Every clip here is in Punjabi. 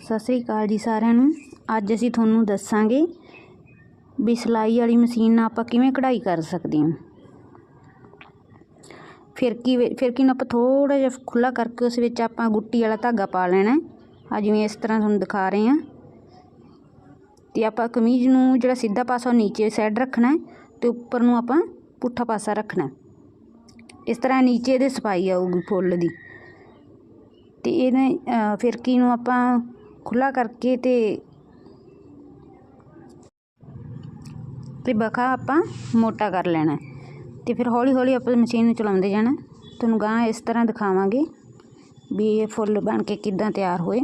ਸਤਿ ਸ੍ਰੀ ਅਕਾਲ ਜੀ ਸਾਰਿਆਂ ਨੂੰ। ਅੱਜ ਅਸੀਂ ਤੁਹਾਨੂੰ ਦੱਸਾਂਗੇ ਵੀ ਸਿਲਾਈ ਵਾਲੀ ਮਸ਼ੀਨ ਨਾਲ ਆਪਾਂ ਕਿਵੇਂ ਕਢਾਈ ਕਰ ਸਕਦੇ ਹਾਂ। ਫਿਰਕੀ ਵਿ- ਫਿਰਕੀ ਨੂੰ ਆਪਾਂ ਥੋੜਾ ਜਿਹਾ ਖੁੱਲਾ ਕਰਕੇ ਉਸ ਵਿੱਚ ਆਪਾਂ ਗੁੱਟੀ ਵਾਲਾ ਧਾਗਾ ਪਾ ਲੈਣਾ ਆ ਜਿਵੇਂ ਇਸ ਤਰ੍ਹਾਂ ਤੁਹਾਨੂੰ ਦਿਖਾ ਰਹੇ ਹਾਂ। ਤੇ ਆਪਾਂ ਕਮੀਜ਼ ਨੂੰ ਜਿਹੜਾ ਸਿੱਧਾ ਪਾਸਾ ਉਹ ਨੀਚੇ ਸਾਈਡ ਰੱਖਣਾ ਹੈ ਤੇ ਉੱਪਰ ਨੂੰ ਆਪਾਂ ਪੁੱਠਾ ਪਾਸਾ ਰੱਖਣਾ ਇਸ ਤਰ੍ਹਾਂ ਨੀਚੇ ਦੇ ਸਫ਼ਾਈ ਆਊਗੀ ਫੁੱਲ ਦੀ। ਅਤੇ ਇਹਨੇ ਫਿਰਕੀ ਨੂੰ ਆਪਾਂ ਖੁੱਲਾ ਕਰਕੇ ਤੇ ਤੇ ਬਖਾ ਆਪਾਂ ਮੋਟਾ ਕਰ ਲੈਣਾ। ਹੈ। ਤੇ ਫਿਰ ਹੌਲੀ ਹੌਲੀ ਆਪਾਂ ਮਸ਼ੀਨ ਨੂੰ ਚਲਾਉਂਦੇ ਜਾਣਾ। ਤੁਹਾਨੂੰ ਗਾਂ ਇਸ ਤਰ੍ਹਾਂ ਦਿਖਾਵਾਂਗੇ ਵੀ ਇਹ ਫੁੱਲ ਬਣ ਕੇ ਕਿੱਦਾਂ ਤਿਆਰ ਹੋਏ।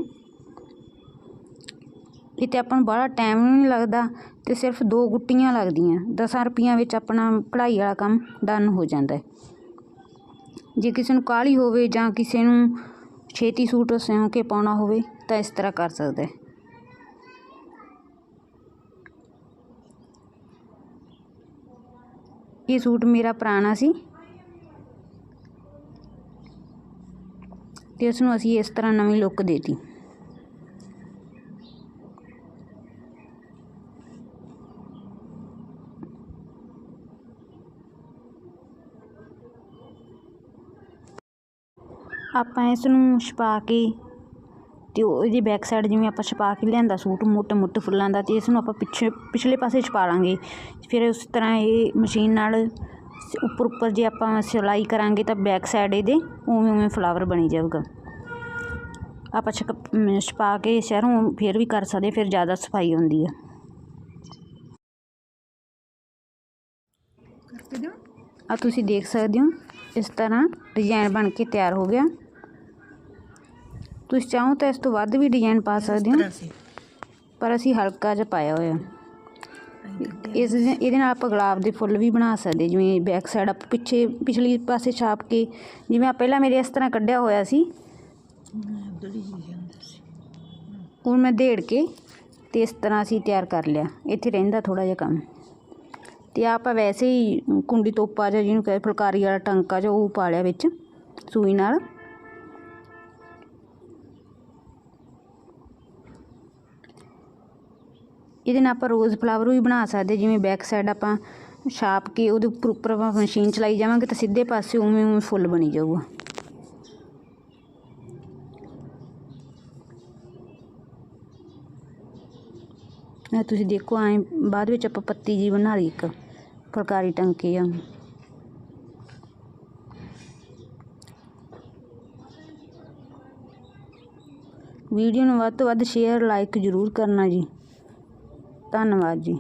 ਇਹ ਤੇ ਆਪਾਂ ਨੂੰ ਬੜਾ ਟਾਈਮ ਨਹੀਂ ਲੱਗਦਾ ਤੇ ਸਿਰਫ ਦੋ ਗੁੱਟੀਆਂ ਲੱਗਦੀਆਂ। 10 ਰੁਪਈਆਂ ਵਿੱਚ ਆਪਣਾ ਕਢਾਈ ਵਾਲਾ ਕੰਮ ਡਨ ਹੋ ਜਾਂਦਾ ਹੈ। ਜੇ ਕਿਸੇ ਨੂੰ ਕਾਹਲੀ ਹੋਵੇ ਜਾਂ ਕਿਸੇ ਨੂੰ ਛੇਤੀ ਸੂਟ ਸਿਉਂ ਕੇ ਪਾਉਣਾ ਹੋਵੇ ਤਾਂ ਇਸ ਤਰ੍ਹਾਂ ਕਰ ਸਕਦਾ ਹੈ। ਇਹ ਸੂਟ ਮੇਰਾ ਪੁਰਾਣਾ ਸੀ ਤੇ ਉਸ ਨੂੰ ਅਸੀਂ ਇਸ ਤਰ੍ਹਾਂ ਨਵੀਂ ਲੁੱਕ ਦੇਤੀ। ਆਪਾਂ ਇਸ ਨੂੰ ਛਪਾ ਕੇ ਤੇ ਉਹ ਇਹਦੀ ਬੈਕ ਸਾਈਡ ਜਿਵੇਂ ਆਪਾਂ ਛਪਾ ਕੇ ਲਿਆਂਦਾ ਸੂਟ ਮੋਟੇ ਮੋਟੇ ਫੁੱਲਾਂ ਦਾ ਤੇ ਇਸ ਨੂੰ ਆਪਾਂ ਪਿੱਛੇ ਪਿਛਲੇ ਪਾਸੇ ਛਪਾ ਲਾਂਗੇ। ਫਿਰ ਉਸ ਤਰ੍ਹਾਂ ਇਹ ਮਸ਼ੀਨ ਨਾਲ ਉੱਪਰ ਉੱਪਰ ਜੇ ਆਪਾਂ ਸਿਲਾਈ ਕਰਾਂਗੇ ਤਾਂ ਬੈਕ ਸਾਈਡ ਇਹਦੇ ਉਵੇਂ ਉਵੇਂ ਫਲਾਵਰ ਬਣੀ ਜਾਊਗਾ। ਆਪਾਂ ਛਕ ਛਪਾ ਕੇ ਸ਼ਹਿਰੋਂ ਫਿਰ ਵੀ ਕਰ ਸਕਦੇ ਫਿਰ ਜ਼ਿਆਦਾ ਸਫ਼ਾਈ ਹੁੰਦੀ ਦਿਓ ਆ ਤੁਸੀਂ ਦੇਖ ਸਕਦੇ ਹੋ ਇਸ ਤਰ੍ਹਾਂ ਡਿਜ਼ਾਈਨ ਬਣ ਕੇ ਤਿਆਰ ਹੋ ਗਿਆ। ਤੁਸੀਂ ਚਾਹੋ ਤਾਂ ਇਸ ਤੋਂ ਵੱਧ ਵੀ ਡਿਜ਼ਾਈਨ ਪਾ ਸਕਦੇ ਹੋ। ਪਰ ਅਸੀਂ ਹਲਕਾ ਜਿਹਾ ਪਾਇਆ ਹੋਇਆ। ਇਸ ਇਹਦੇ ਨਾਲ ਆਪਾਂ ਗੁਲਾਬ ਦੇ ਫੁੱਲ ਵੀ ਬਣਾ ਸਕਦੇ ਜਿਵੇਂ ਬੈਕ ਸਾਈਡ ਆਪਾਂ ਪਿੱਛੇ ਪਿਛਲੀ ਪਾਸੇ ਛਾਪ ਕੇ ਜਿਵੇਂ ਆ ਪਹਿਲਾਂ ਮੇਰੇ ਇਸ ਤਰ੍ਹਾਂ ਕੱਢਿਆ ਹੋਇਆ ਸੀ। ਜੀ ਹੁਣ ਮੈਂ ਦੇੜ ਕੇ ਤੇ ਇਸ ਤਰ੍ਹਾਂ ਅਸੀਂ ਤਿਆਰ ਕਰ ਲਿਆ। ਇੱਥੇ ਰਹਿੰਦਾ ਥੋੜਾ ਜਿਹਾ ਕੰਮ। ਤੇ ਆਪਾਂ ਵੈਸੇ ਹੀ ਕੁੰਡੀ ਤੋਪਾ ਜਿਹਾ ਜਿਹਨੂੰ ਕਹਿੰਦੇ ਫੁਲਕਾਰੀ ਵਾਲਾ ਟਾਂਕਾ ਜਿਹਾ ਉਹ ਪਾ ਲਿਆ ਵਿੱਚ ਸੂਈ ਨਾਲ। ਇਹਦੇ ਨਾਲ ਆਪਾਂ ਰੋਜ਼ ਫਲਾਵਰ ਵੀ ਬਣਾ ਸਕਦੇ ਜਿਵੇਂ ਬੈਕ ਸਾਈਡ ਆਪਾਂ ਛਾਪ ਕੇ ਉਹਦੇ ਉੱਪਰ ਉੱਪਰ ਆਪਾਂ ਮਸ਼ੀਨ ਚਲਾਈ ਜਾਵਾਂਗੇ ਤਾਂ ਸਿੱਧੇ ਪਾਸੇ ਉਵੇਂ ਉਵੇਂ ਫੁੱਲ ਬਣੀ ਜਾਊਗਾ। ਇਹ ਤੁਸੀਂ ਦੇਖੋ ਐਂ ਬਾਅਦ ਵਿੱਚ ਆਪਾਂ ਪੱਤੀ ਜੀ ਬਣਾ ਲਈ ਇੱਕ ਫੁਲਕਾਰੀ ਟੰਕੇ ਆ। ਵੀਡੀਓ ਨੂੰ ਵੱਧ ਤੋਂ ਵੱਧ ਸ਼ੇਅਰ ਲਾਈਕ ਜ਼ਰੂਰ ਕਰਨਾ ਜੀ। ਧੰਨਵਾਦ ਜੀ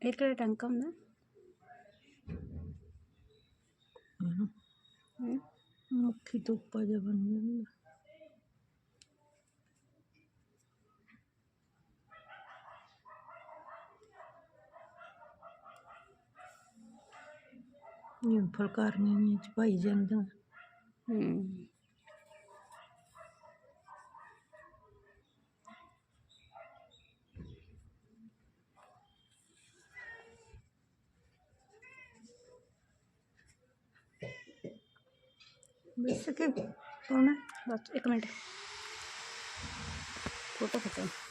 ਇਹ ਕਿਹੜਾ ਟੰਕਾ ਹੁੰਦਾ ਹਮ? ਮੁੱਖੀ ਤੋਪਾ ਜਿਹਾ ਬਣ ਜਾਂਦਾ ਇਹ ਫੁਲਕਾਰੀਆਂ ਨਹੀਂ ਚ ਪਾਈ ਜਾਂਦਾ ਹਮ ਬਸ ਕਿ ਪਾਉਣਾ। ਬਸ ਇੱਕ ਮਿੰਟ। ਫੋਟੋ ਖਿੱਚੋ।